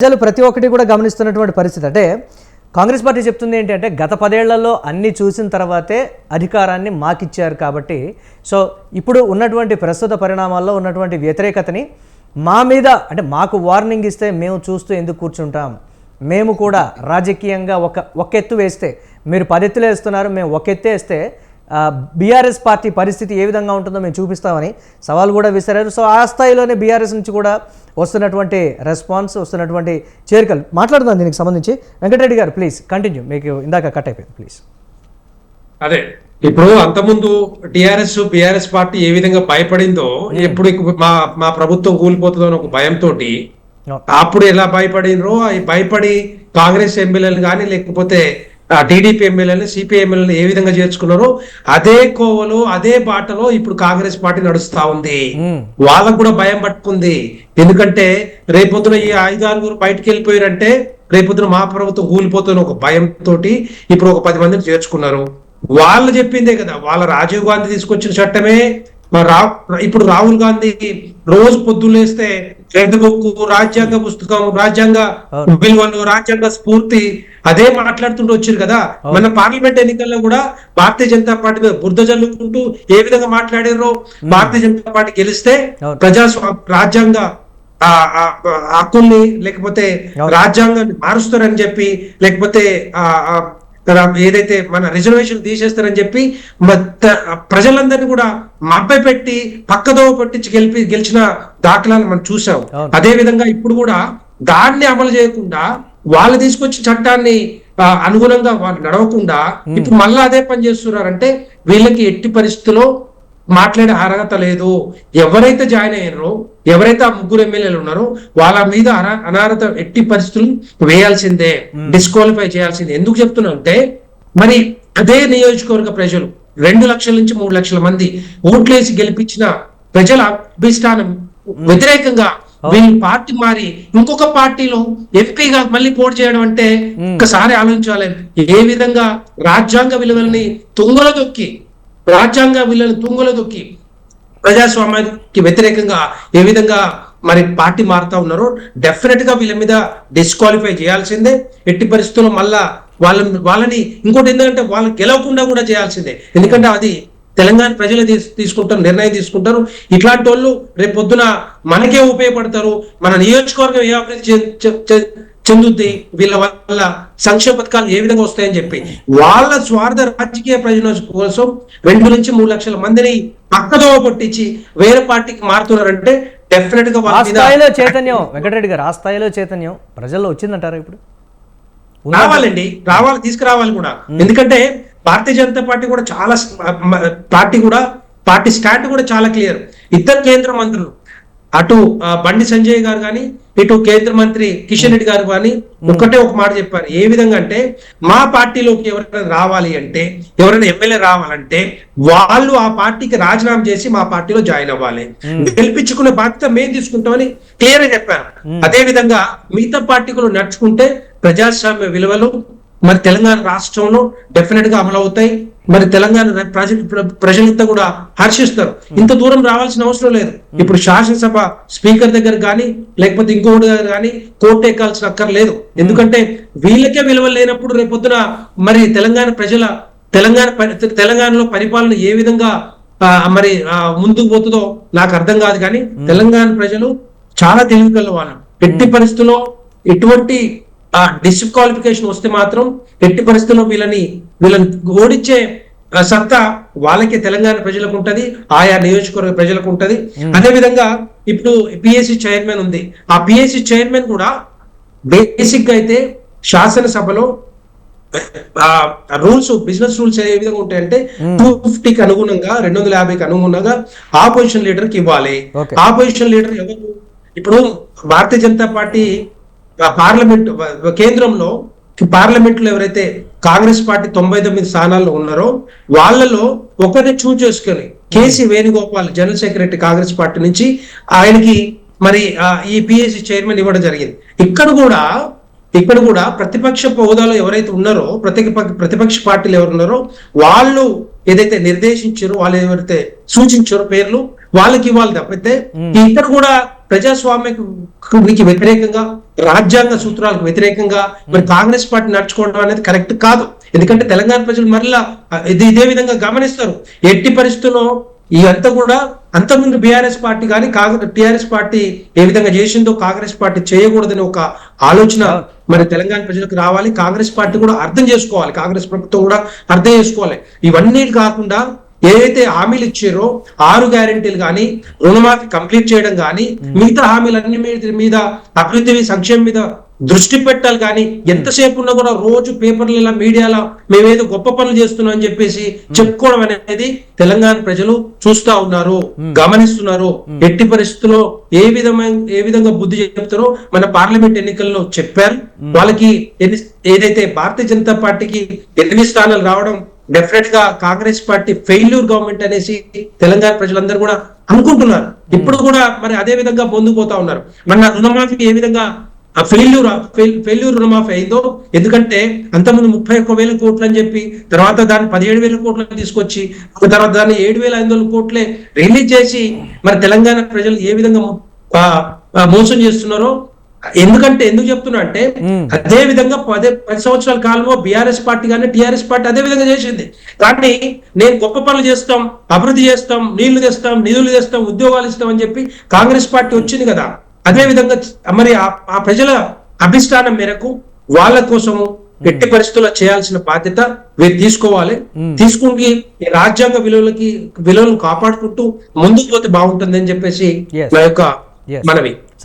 ప్రజలు ప్రతి ఒక్కటి కూడా గమనిస్తున్నటువంటి పరిస్థితి. అంటే కాంగ్రెస్ పార్టీ చెప్తుంది ఏంటంటే గత పదేళ్ళలో అన్ని చూసిన తర్వాతే అధికారాన్ని మాకిచ్చారు కాబట్టి సో ఇప్పుడు ఉన్నటువంటి ప్రస్తుత పరిణామాల్లో ఉన్నటువంటి వ్యతిరేకతని మా మీద అంటే మాకు వార్నింగ్ ఇస్తే మేము చూస్తూ ఎందుకు కూర్చుంటాం? మేము కూడా రాజకీయంగా ఒక ఒక ఎత్తు వేస్తే మీరు పదెత్తులు వేస్తున్నారు మేము ఒక ఎత్తు వేస్తే బీఆర్ఎస్ పార్టీ పరిస్థితి ఏ విధంగా ఉంటుందో మేము చూపిస్తామని సవాల్ కూడా విసిరారు. సో ఆ స్థాయిలోనే బీఆర్ఎస్ నుంచి కూడా వస్తున్నటువంటి రెస్పాన్స్ వస్తున్నటువంటి చేరికలు మాట్లాడుదాం దీనికి సంబంధించి. వెంకటరెడ్డి గారు ప్లీజ్ కంటిన్యూ. మీకు ఇందాక కట్ అయిపోయింది ప్లీజ్. అదే ఇప్పుడు అంతకుముందు టిఆర్ఎస్ బిఆర్ఎస్ పార్టీ ఏ విధంగా భయపడిందో ఎప్పుడు మా మా ప్రభుత్వం కూలిపోతుందో అని ఒక భయంతో అప్పుడు ఎలా భయపడినరో అవి భయపడి కాంగ్రెస్ ఎమ్మెల్యేలు కానీ లేకపోతే టీడీపీ ఎమ్మెల్యేలు సిపిఐ ఎమ్మెల్యేలు ఏ విధంగా చేర్చుకున్నారో అదే కోవలో అదే బాటలో ఇప్పుడు కాంగ్రెస్ పార్టీ నడుస్తా ఉంది. వాళ్ళకు కూడా భయం పట్టుకుంది. ఎందుకంటే రేపొద్దున ఈ ఐదు ఆరుగురు బయటకు వెళ్ళిపోయారంటే రేపొద్దున మా ప్రభుత్వం కూలిపోతున్న ఒక భయంతో ఇప్పుడు ఒక పది మందిని చేర్చుకున్నారు. వాళ్ళు చెప్పిందే కదా వాళ్ళ రాజీవ్ గాంధీ తీసుకొచ్చిన చట్టమే రా ఇప్పుడు రాహుల్ గాంధీ రోజు పొద్దులేస్తే రెడ్ బుక్ రాజ్యాంగ పుస్తకం రాజ్యాంగ. విలువలు రాజ్యాంగ స్ఫూర్తి అదే మాట్లాడుతుంటూ వచ్చారు కదా మన పార్లమెంట్ ఎన్నికల్లో కూడా భారతీయ జనతా పార్టీ మీద బురద జల్లుకుంటూ ఏ విధంగా మాట్లాడారో భారతీయ జనతా పార్టీ గెలిస్తే. ప్రజాస్వా రాజ్యాంగ హక్కుల్ని లేకపోతే. రాజ్యాంగాన్ని మారుస్తారని చెప్పి లేకపోతే తన ఏదైతే మన రిజర్వేషన్ తీసేస్తారని చెప్పి ప్రజలందరినీ కూడా మభ్య పెట్టి పక్కదోవ పట్టించి గెలిపి గెలిచిన దాఖలాలు మనం చూసాం. అదే విధంగా ఇప్పుడు కూడా దాన్ని అమలు చేయకుండా వాళ్ళు తీసుకొచ్చిన చట్టాన్ని అనుగుణంగా వాళ్ళు నడవకుండా ఇప్పుడు మళ్ళీ అదే పని చేస్తున్నారంటే వీళ్ళకి ఎట్టి పరిస్థితుల్లో మాట్లాడే అర్హత లేదు. ఎవరైతే జాయిన్ అయ్యారో ఎవరైతే ఆ ముగ్గురు ఎమ్మెల్యేలు ఉన్నారో వాళ్ళ మీద అన- అనర్హత ఎట్టి పరిస్థితులు వేయాల్సిందే. డిస్క్వాలిఫై చేయాల్సిందే. ఎందుకు చెప్తున్నా అంటే మరి అదే నియోజకవర్గ ప్రజలు రెండు లక్షల నుంచి మూడు లక్షల మంది ఓట్లేసి గెలిపించిన ప్రజల అభిష్టానం వ్యతిరేకంగా వీళ్ళు పార్టీ మారి ఇంకొక పార్టీలో ఎంపీగా మళ్ళీ పోటీ చేయడం అంటే ఒకసారి ఆలోచించాలి. ఏ విధంగా రాజ్యాంగ విలువల్ని తుంగలో దొక్కి రాజ్యాంగ వీళ్ళని తుంగలో దొక్కి ప్రజాస్వామ్యానికి వ్యతిరేకంగా ఏ విధంగా మరి పార్టీ మారుతా ఉన్నారో డెఫినెట్గా వీళ్ళ మీద డిస్క్వాలిఫై చేయాల్సిందే. ఎట్టి పరిస్థితుల్లో మళ్ళా వాళ్ళ వాళ్ళని ఇంకోటి ఏంటంటే వాళ్ళని గెలవకుండా కూడా చేయాల్సిందే. ఎందుకంటే అది తెలంగాణ ప్రజలు తీసుకుంటారు నిర్ణయం తీసుకుంటారు. ఇట్లాంటి వాళ్ళు రేపు పొద్దున మనకే ఉపయోగపడతారు. మన నియోజకవర్గం ఏ అభివృద్ధి చెందుద్ది? వీళ్ళ వల్ల సంక్షేమ పథకాలు ఏ విధంగా వస్తాయని చెప్పి. వాళ్ళ స్వార్థ రాజకీయ ప్రయోజనం కోసం రెండు నుంచి మూడు లక్షల మందిని పక్కదోవ పట్టించి వేరే పార్టీకి మారుతున్నారంటే డెఫినెట్గా ఆ స్థాయిలో చైతన్యం. వెంకటరెడ్డి గారు ఆ స్థాయిలో చైతన్యం. ప్రజల్లో వచ్చిందంటారా ఇప్పుడు? రావాలండి. రావాలి తీసుకురావాలి కూడా. ఎందుకంటే భారతీయ జనతా పార్టీ కూడా చాలా పార్టీ కూడా పార్టీ స్టాండ్ కూడా చాలా క్లియర్. ఇద్దరు కేంద్ర మంత్రులు అటు బండి సంజయ్ గారు కానీ ఇటు కేంద్ర మంత్రి కిషన్ రెడ్డి గారు కానీ ఒక్కటే ఒక మాట చెప్పారు. ఏ విధంగా అంటే మా పార్టీలోకి ఎవరైనా రావాలి అంటే ఎవరైనా ఎమ్మెల్యే రావాలంటే వాళ్ళు ఆ పార్టీకి రాజీనామా చేసి మా పార్టీలో జాయిన్ అవ్వాలి. గెలిపించుకునే బాధ్యత మేము తీసుకుంటామని క్లియర్గా చెప్పారు. అదే విధంగా మిగతా పార్టీలు నడుచుకుంటే ప్రజాస్వామ్య విలువలు మరి తెలంగాణ రాష్ట్రంలో డెఫినెట్గా అమలు అవుతాయి. మరి తెలంగాణ ప్రజ ప్ర- ప్రజలంతా కూడా హర్షిస్తారు. ఇంత దూరం రావాల్సిన అవసరం లేదు. ఇప్పుడు శాసనసభ స్పీకర్ దగ్గర కానీ లేకపోతే ఇంకోటి దగ్గర కానీ కోర్టు ఎక్కాల్సిన అక్కర్లేదు. ఎందుకంటే వీళ్ళకే విలువ లేనప్పుడు రేపొద్దున మరి తెలంగాణ ప్రజల తెలంగాణ తెలంగాణలో పరిపాలన ఏ విధంగా మరి ముందుకు పోతుందో నాకు అర్థం కాదు కానీ తెలంగాణ ప్రజలు చాలా తెలివికల్ల వాళ్ళు. ఎట్టి పరిస్థితుల్లో ఎటువంటి ఆ డిస్క్వాలిఫికేషన్ వస్తే మాత్రం ఎట్టి పరిస్థితుల్లో వీళ్ళని వీళ్ళని ఓడించే సత్తా వాళ్ళకి తెలంగాణ ప్రజలకు ఉంటది ఆయా నియోజకవర్గ ప్రజలకు ఉంటది. అదే విధంగా ఇప్పుడు పిఎస్సి చైర్మన్ ఉంది. ఆ పిఎస్సి చైర్మన్ కూడా బేసిక్గా అయితే శాసనసభలో రూల్స్ బిజినెస్ రూల్స్ ఏ విధంగా ఉంటాయంటే టూ ఫిఫ్టీకి అనుగుణంగా రెండు వందల యాభైకి అనుగుణంగా ఆపోజిషన్ లీడర్కి ఇవ్వాలి. ఆపోజిషన్ లీడర్ ఎవరు? ఇప్పుడు భారతీయ జనతా పార్టీ పార్లమెంట్ కేంద్రంలో పార్లమెంట్లో ఎవరైతే కాంగ్రెస్ పార్టీ తొంభై తొమ్మిది స్థానాల్లో ఉన్నారో వాళ్ళలో ఒకరిని చూజ్ చేసుకొని KC Venugopal general secretary Congress party నుంచి ఆయనకి మరి ఈ పిఎస్సి చైర్మన్ ఇవ్వడం జరిగింది. ఇక్కడ కూడా ఇక్కడ కూడా ప్రతిపక్ష హోదాలో ఎవరైతే ఉన్నారో ప్రతిపక్ష ప్రతిపక్ష పార్టీలు ఎవరు ఉన్నారో వాళ్ళు ఏదైతే నిర్దేశించారో వాళ్ళు ఎవరైతే సూచించారో పేర్లు వాళ్ళకి ఇవ్వాలి తప్పితే ఇక్కడ కూడా ప్రజాస్వామ్యకి వ్యతిరేకంగా రాజ్యాంగ సూత్రాలకు వ్యతిరేకంగా మరి కాంగ్రెస్ పార్టీ నడుచుకోవడం అనేది కరెక్ట్ కాదు. ఎందుకంటే తెలంగాణ ప్రజలు మరలా ఇది ఇదే విధంగా గమనిస్తారు. ఎట్టి పరిస్థితుల్లో ఇదంతా కూడా అంతకుముందు బీఆర్ఎస్ పార్టీ కానీ కాంగ్రెస్ టిఆర్ఎస్ పార్టీ ఏ విధంగా చేసిందో కాంగ్రెస్ పార్టీ చేయకూడదని ఒక ఆలోచన మరి తెలంగాణ ప్రజలకు రావాలి. కాంగ్రెస్ పార్టీ కూడా అర్థం చేసుకోవాలి. కాంగ్రెస్ ప్రభుత్వం కూడా అర్థం చేసుకోవాలి. ఇవన్నీ కాకుండా ఏదైతే హామీలు ఇచ్చారో ఆరు గ్యారెంటీలు కానీ రుణమాఫీ కంప్లీట్ చేయడం కానీ మిగతా హామీలన్నీ మీద మీద అభివృద్ధి సంక్షేమం మీద దృష్టి పెట్టాలి కానీ ఎంతసేపు ఉన్నా కూడా రోజు పేపర్ల మీడియాలో మేమేదో గొప్ప పనులు చేస్తున్నాం అని చెప్పేసి చెప్పుకోవడం అనేది తెలంగాణ ప్రజలు చూస్తా ఉన్నారు గమనిస్తున్నారు. ఎట్టి పరిస్థితుల్లో ఏ విధమైన ఏ విధంగా బుద్ధి చెప్తారో మన పార్లమెంట్ ఎన్నికల్లో చెప్పారు. వాళ్ళకి ఎన్ని- ఏదైతే భారతీయ జనతా పార్టీకి ఎనిమిది స్థానాలు రావడం డెఫినెట్గా కాంగ్రెస్ పార్టీ ఫెయిల్యూర్ గవర్నమెంట్ అనేసి తెలంగాణ ప్రజలందరూ కూడా అనుకుంటున్నారు. ఇప్పుడు కూడా మరి అదే విధంగా ముందుకు పోతా ఉన్నారు. మన రుణమాఫీ ఏ విధంగా ఫెయిల్యూర్ ఫెయిల్యూర్ రుణమాఫీ అయిందో ఎందుకంటే అంతకుముందు ముప్పై ఒక్క వేల కోట్లు అని చెప్పి తర్వాత దాన్ని పదిహేడు వేల కోట్లు తీసుకొచ్చి తర్వాత దాన్ని ఏడు వేల ఐదు వందల కోట్లే రిలీజ్ చేసి మరి తెలంగాణ ప్రజలు ఏ విధంగా మోసం చేస్తున్నారో ఎందుకంటే ఎందుకు చెప్తున్నా అంటే అదే విధంగా పదే పది సంవత్సరాల కాలంలో బీఆర్ఎస్ పార్టీ కానీ టిఆర్ఎస్ పార్టీ అదే విధంగా చేసింది. కానీ నేను గొప్ప పనులు చేస్తాం అభివృద్ధి చేస్తాం నీళ్ళు తెస్తాం నిధులు తెస్తాం ఉద్యోగాలు ఇస్తాం అని చెప్పి కాంగ్రెస్ పార్టీ వచ్చింది కదా. అదే విధంగా మరి ఆ- ప్రజల అభిష్టానం మేరకు వాళ్ళ కోసము ఎట్టి పరిస్థితుల్లో చేయాల్సిన బాధ్యత వీరు తీసుకోవాలి. తీసుకుంటే ఈ రాజ్యాంగ విలువలకి విలువలను కాపాడుకుంటూ ముందుకు పోతే బాగుంటుంది అని చెప్పేసి. నా యొక్క. మనవి.